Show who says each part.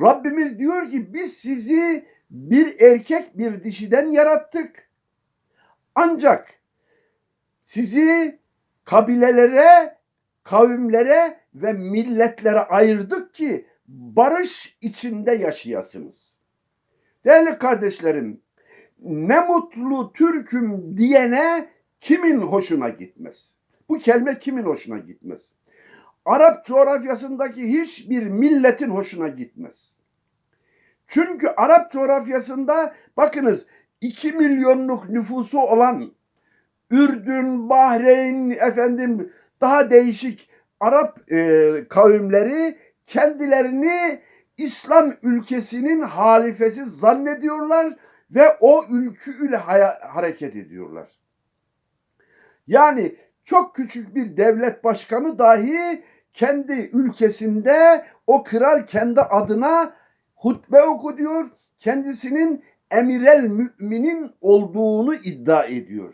Speaker 1: Rabbimiz diyor ki biz sizi bir erkek bir dişiden yarattık. Ancak sizi kabilelere, kavimlere ve milletlere ayırdık ki barış içinde yaşayasınız. Değerli kardeşlerim, ne mutlu Türk'üm diyene kimin hoşuna gitmez? Bu kelime kimin hoşuna gitmez? Arap coğrafyasındaki hiçbir milletin hoşuna gitmez. Çünkü Arap coğrafyasında bakınız 2 milyonluk nüfusu olan Ürdün, Bahreyn, efendim daha değişik Arap e, kavimleri kendilerini İslam ülkesinin halifesi zannediyorlar ve o ülküyle haya- hareket ediyorlar. Yani çok küçük bir devlet başkanı dahi kendi ülkesinde o kral kendi adına hutbe oku diyor. Kendisinin emirel müminin olduğunu iddia ediyor.